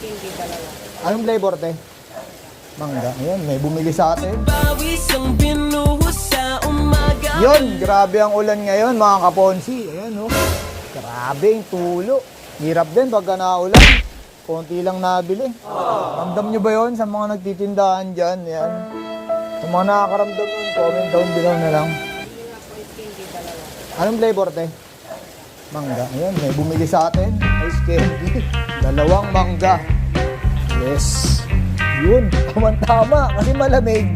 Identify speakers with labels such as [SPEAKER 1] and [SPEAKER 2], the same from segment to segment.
[SPEAKER 1] candy, dalawa.
[SPEAKER 2] Anong flavor, te? Mangga. Ayan, may bumili sa atin. Yun, grabe ang ulan ngayon, mga kaponsi. Ayan, oh. Grabe yung tulo. Hirap din pagka naulan. Konti lang nabili. Ramdam nyo ba yon sa mga nagtitindahan dyan? Yan. Sa mga nakakaramdam yun, comment down below na lang. Anong flavor, te? Mangga. Ayan, may bumili sa atin. Ice candy. Dalawang mangga. Yes. Yun, tama-tama. Kasi malamig.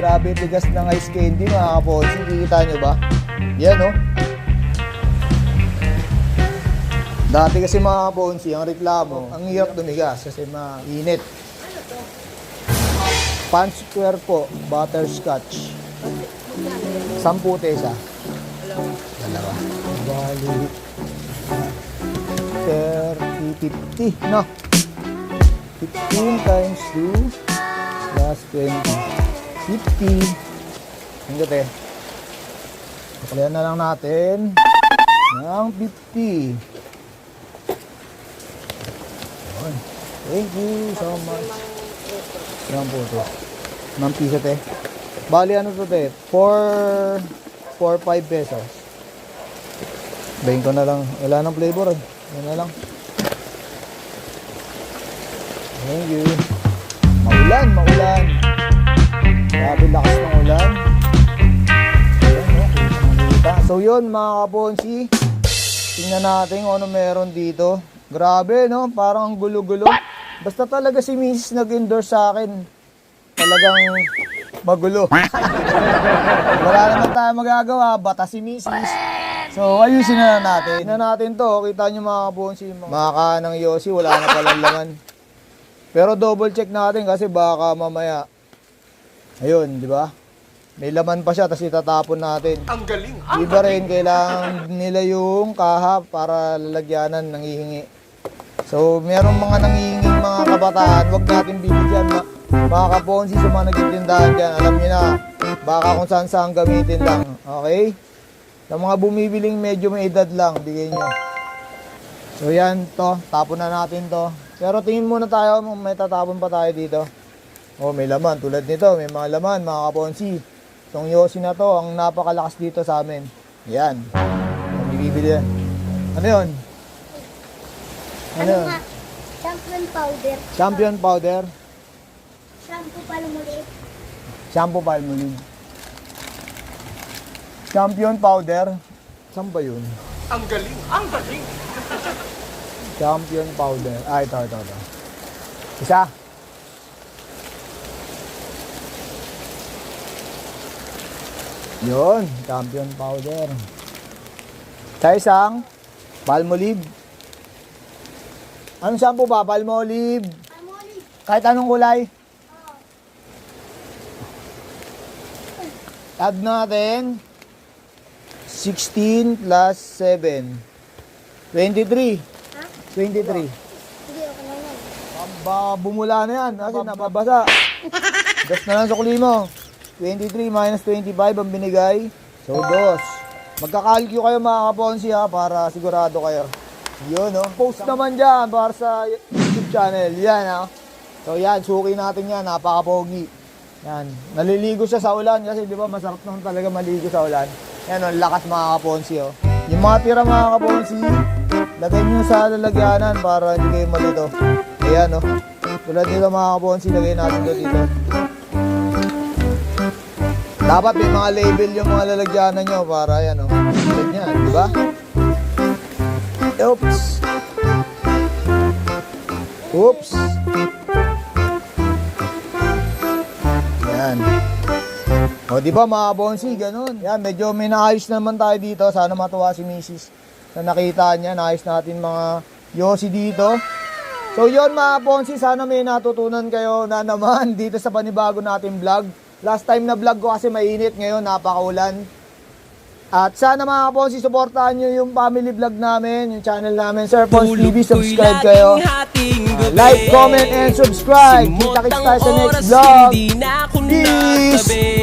[SPEAKER 2] Grabe tigas ng ice candy, mga kaponsi. Kikita nyo ba? Yan, oh. Dati kasi mga kaponsi, ang reklamo, ang hirap dumigas kasi mainit. Pan square po, butterscotch. Sampu tesa. Dalawa. Bali. 30, 50, no? 15 times 2 plus 20. 50. Ang gate. Pakalayan na lang natin ng 50. Yun. Thank you so much. Yan po ito. Ng piso te. Bali ano to te? 4 4 5 pesos. Bayin ko na lang. Wala nang flavor eh. Yan na lang. Thank you. Maulan, maulan. Grabe lakas ng ulan. Kita. So yun mga kaponsi. Tingnan natin kung ano meron dito. Grabe no, parang ang gulo-gulo. Basta talaga si Mrs. nag-endorse sa akin. Talagang magulo. Wala naman tayo magagawa, bata si Mrs. So, ayusin na lang natin. Tingnan natin to. Kita nyo mga kabonsi. Mga kanang Yossi, wala na palang laman. Pero double check natin kasi baka mamaya. Ayun, di ba? May laman pa siya, tapos itatapon natin. Ang galing! Iba rin, kailangan nila yung kaha para lalagyanan, nangihingi. So, merong mga nangihinging mga kabataan, wag natin bibigyan na mga kaponsi sa mga nagtitindahan dyan. Alam niyo na, baka kung saan saan gamitin lang. Okay? Sa mga bumibiling medyo may edad lang, bigay nyo. So yan to, tapon na natin to. Pero tingin muna tayo, may tatapon pa tayo dito. Oh, may laman. Tulad nito, may mga laman, mga kaponsi. Itong Yossi na to, ang napakalakas dito sa amin. Yan. Ang bibili yan. Ano yun? Ano yun?
[SPEAKER 3] nga? Champion powder.
[SPEAKER 2] Champion powder.
[SPEAKER 3] Shampoo palmolive.
[SPEAKER 2] Shampoo Palmolive. Champion powder. Saan ba yun?
[SPEAKER 4] Ang galing, ang galing
[SPEAKER 2] Champion powder. Ah, ito, ito, ito. Isa. Yun, champion powder. Sa isang, palmolive. Anong shampoo ba? Palmolive.
[SPEAKER 3] Palmolive.
[SPEAKER 2] Kahit anong kulay. Add natin 16 plus 7. 23.
[SPEAKER 3] Ha?
[SPEAKER 2] 23.
[SPEAKER 3] Hindi, okay lang yan.
[SPEAKER 2] Aba, bumula na yan kasi nababasa. dos na lang sukli mo. 23 minus 25 ang binigay. So, dos. Magkakalkyo kayo mga kaponsi ha para sigurado kayo. Yun, no? Post naman dyan para sa YouTube channel. Yan, ha? So, yan. Suki natin yan. Napaka-pogi. Yan. Naliligo siya sa ulan kasi di ba masarap naman talaga maligo sa ulan. Yan, oh, ang lakas mga kaponsi, oh. Yung mga tira mga kaponsi, lagay nyo sa lalagyanan para hindi kayo malito. Ayan, oh. Tulad nito mga kaponsi, lagay natin to dito. Dapat may mga label yung mga lalagyanan nyo para yan, oh. Tulad yan, di ba? Oops. Oops. Yan. O, di ba mga bonsi, ganun. Yan, medyo may naayos naman tayo dito. Sana matuwa si Mrs. na nakita niya. Naayos natin mga yosi dito. So, yun mga bonsi, sana may natutunan kayo na naman dito sa panibago natin vlog. Last time na vlog ko kasi mainit ngayon, napakaulan. At sana mga kaponsi, supportahan nyo yung family vlog namin, yung channel namin, Sir Pons TV. Subscribe kayo. Uh, like, comment, and subscribe. Kita-kits tayo sa next vlog. Peace!